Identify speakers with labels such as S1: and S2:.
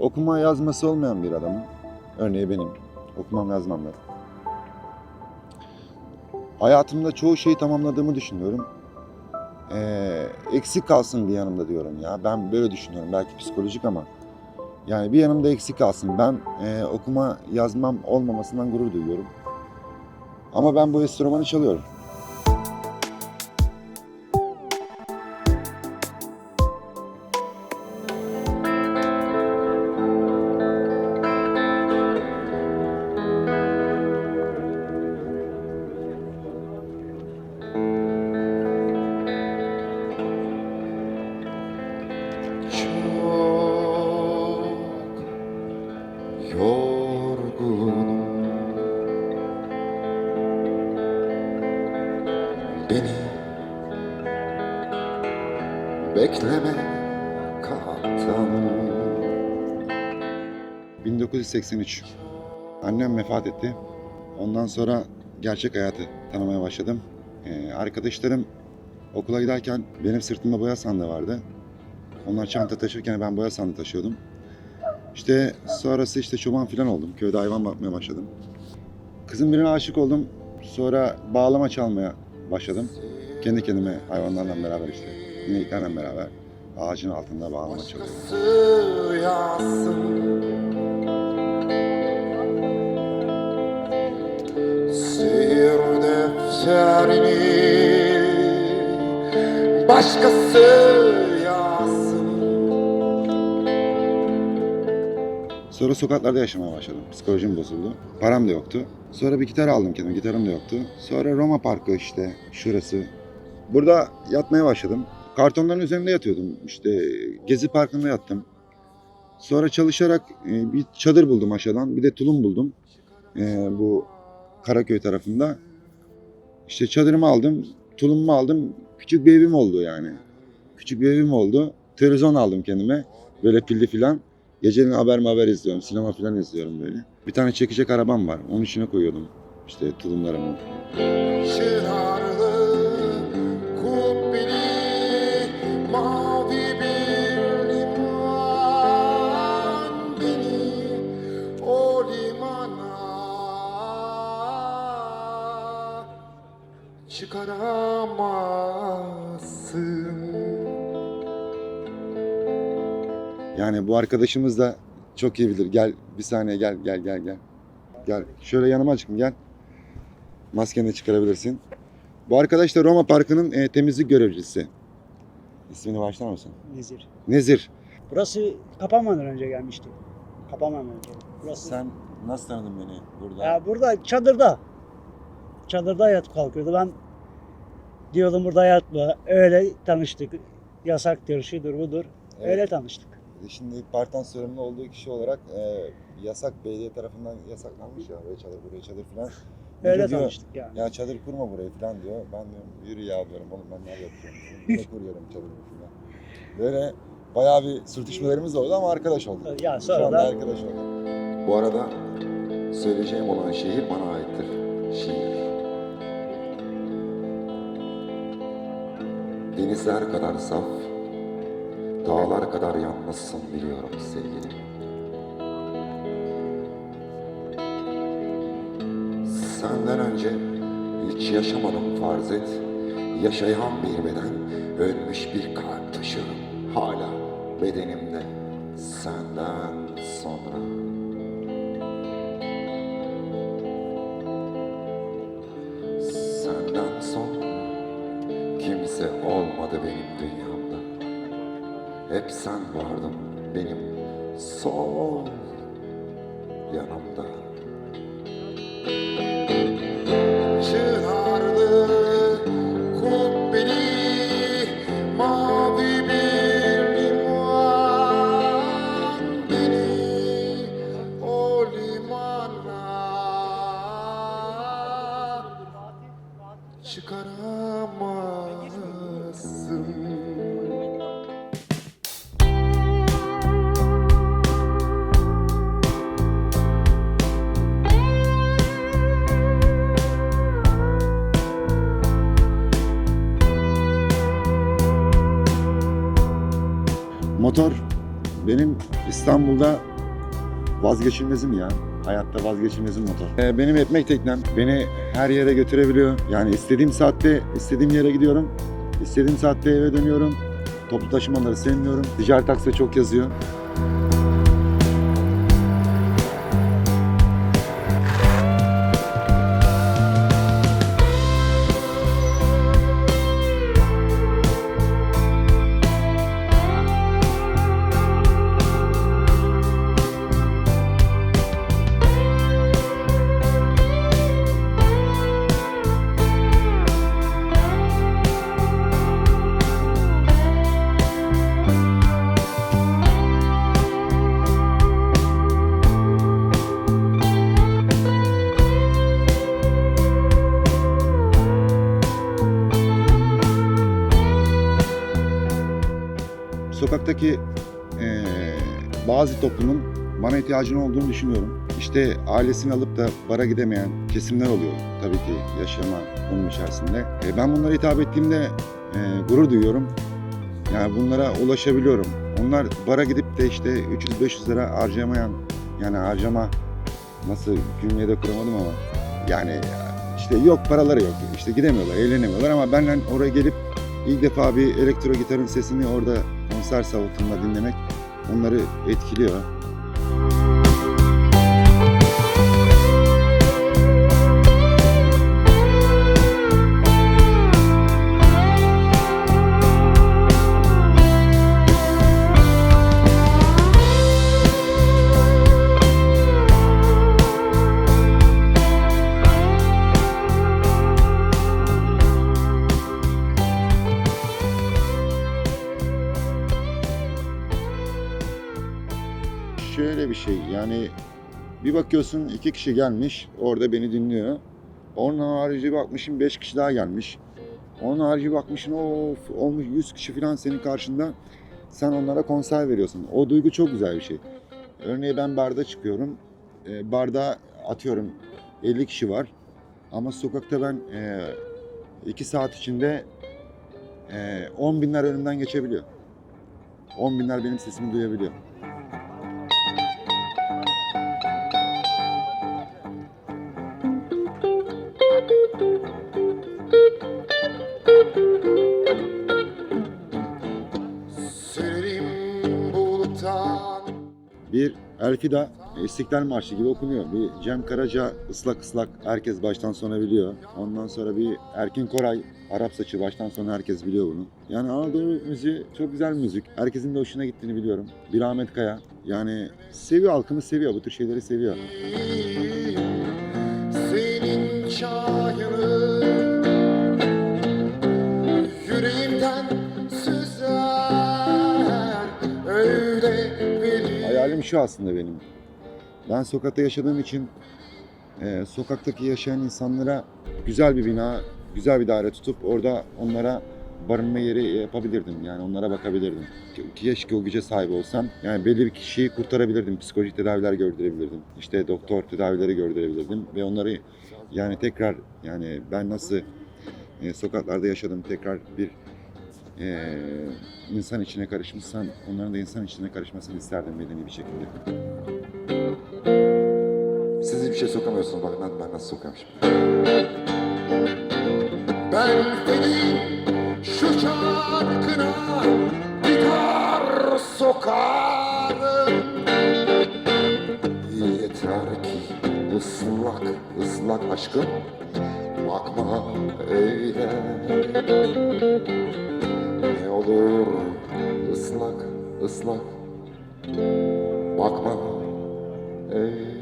S1: okuma yazması olmayan bir adamım. Örneği benim. Okumam yazmam yok. Hayatımda çoğu şeyi tamamladığımı düşünüyorum. Ee, eksik kalsın bir yanımda diyorum ya. Ben böyle düşünüyorum. Belki psikolojik ama. Yani bir yanımda eksik kalsın. Ben e, okuma yazmam olmamasından gurur duyuyorum. Ama ben bu enstrümanı çalıyorum.
S2: Beni bekleme kaptanım
S1: 1983. Annem vefat etti. Ondan sonra gerçek hayatı tanımaya başladım. Ee, arkadaşlarım okula giderken benim sırtımda boya sandığı vardı. Onlar çanta taşırken ben boya sandığı taşıyordum. İşte sonrası işte çoban falan oldum. Köyde hayvan bakmaya başladım. Kızım birine aşık oldum. Sonra bağlama çalmaya başladım. Kendi kendime hayvanlarla beraber işte. İneklerle beraber ağacın altında bağlama çalıyorum.
S2: Seyir defterini Başkası
S1: Sonra sokaklarda yaşamaya başladım. Psikolojim bozuldu. Param da yoktu. Sonra bir gitar aldım kendime. Gitarım da yoktu. Sonra Roma Parkı işte şurası. Burada yatmaya başladım. Kartonların üzerinde yatıyordum. İşte Gezi Parkı'nda yattım. Sonra çalışarak e, bir çadır buldum aşağıdan. Bir de tulum buldum. E, bu Karaköy tarafında. İşte çadırımı aldım. Tulumumu aldım. Küçük bir evim oldu yani. Küçük bir evim oldu. Televizyon aldım kendime. Böyle pilli filan. Gecenin haber haber izliyorum, sinema falan izliyorum böyle. Bir tane çekecek arabam var, onun içine koyuyordum işte tulumlarımı.
S2: Çıkaramazsın.
S1: Yani bu arkadaşımız da çok iyi bilir. Gel bir saniye gel gel gel gel. Gel şöyle yanıma çıkın gel. Maskeni de çıkarabilirsin. Bu arkadaş da Roma Parkı'nın e, temizlik görevlisi. İsmini başlar mısın?
S3: Nezir.
S1: Nezir.
S3: Burası kapanmadan önce gelmişti. Kapanmadan önce. Burası.
S1: Sen nasıl tanıdın beni burada?
S3: Ya burada çadırda. Çadırda yatıp kalkıyordu. Ben diyordum burada yatma. Öyle tanıştık. Yasaktır, şudur budur.
S1: Evet.
S3: Öyle tanıştık.
S1: Şimdi parktan sorumlu olduğu kişi olarak e, yasak belediye tarafından yasaklanmış ya buraya çadır buraya çadır falan.
S3: Öyle
S1: Biri diyor,
S3: tanıştık yani.
S1: Ya çadır kurma burayı falan diyor. Ben diyorum yürü ya diyorum oğlum ben nerede yapıyorum? Ne kuruyorum çadırı falan. Böyle bayağı bir sürtüşmelerimiz oldu ama arkadaş olduk.
S3: Ya
S1: Şu
S3: sonra
S1: anda
S3: da
S1: arkadaş olduk.
S2: Bu arada söyleyeceğim olan şehir bana aittir. Şiir. Denizler kadar saf, dağlar kadar yalnızsın biliyorum sevgilim. Senden önce hiç yaşamadım farz et. Yaşayan bir beden, ölmüş bir kalp taşıyorum. Hala bedenimde senden sonra. Senden sonra kimse olmadı benim dünyamda. Hep sen vardın benim sol yanımda.
S1: Motor benim İstanbul'da vazgeçilmezim ya. Hayatta vazgeçilmezim motor. Ee, benim ekmek teknem beni her yere götürebiliyor. Yani istediğim saatte istediğim yere gidiyorum. İstediğim saatte eve dönüyorum. Toplu taşımaları sevmiyorum. Ticaret taksi çok yazıyor. Sokaktaki eee, bazı toplumun bana ihtiyacının olduğunu düşünüyorum. İşte ailesini alıp da bara gidemeyen kesimler oluyor tabii ki yaşama onun içerisinde. E, ben bunlara hitap ettiğimde e, gurur duyuyorum. Yani bunlara ulaşabiliyorum. Onlar bara gidip de işte 300-500 lira harcayamayan yani harcama nasıl cümlede kuramadım ama yani işte yok paraları yok işte gidemiyorlar eğlenemiyorlar ama benden oraya gelip ilk defa bir elektro gitarın sesini orada konser salonunda dinlemek onları etkiliyor. Yani bir bakıyorsun iki kişi gelmiş orada beni dinliyor. Onun harici bakmışım beş kişi daha gelmiş. Onun harici bakmışsın of olmuş 100 kişi falan senin karşında. Sen onlara konser veriyorsun. O duygu çok güzel bir şey. Örneğin ben barda çıkıyorum. E, barda atıyorum 50 kişi var. Ama sokakta ben 2 saat içinde e, 10 binler önümden geçebiliyor. 10 binler benim sesimi duyabiliyor. Elfida İstiklal Marşı gibi okunuyor. Bir Cem Karaca ıslak ıslak herkes baştan sona biliyor. Ondan sonra bir Erkin Koray Arap saçı baştan sona herkes biliyor bunu. Yani Anadolu müziği çok güzel müzik. Herkesin de hoşuna gittiğini biliyorum. Bir Ahmet Kaya yani seviyor halkımız seviyor bu tür şeyleri seviyor.
S2: Senin çayını
S1: Hayalim şu aslında benim. Ben sokakta yaşadığım için e, sokaktaki yaşayan insanlara güzel bir bina, güzel bir daire tutup orada onlara barınma yeri yapabilirdim. Yani onlara bakabilirdim. Ke- Keşke o güce sahip olsam. Yani belli bir kişiyi kurtarabilirdim. Psikolojik tedaviler gördürebilirdim. İşte doktor tedavileri gördürebilirdim. Ve onları yani tekrar yani ben nasıl e, sokaklarda yaşadım tekrar bir e, insan içine karışmışsam onların da insan içine karışmasını isterdim medeni bir şekilde.
S2: Siz hiçbir şey sokamıyorsunuz bak ben, ben nasıl sokuyorum şimdi. Ben senin şu şarkına gitar sokarım Yeter ki ıslak ıslak aşkım bakma öyle olur. Islak ıslak. Bakma. Öyle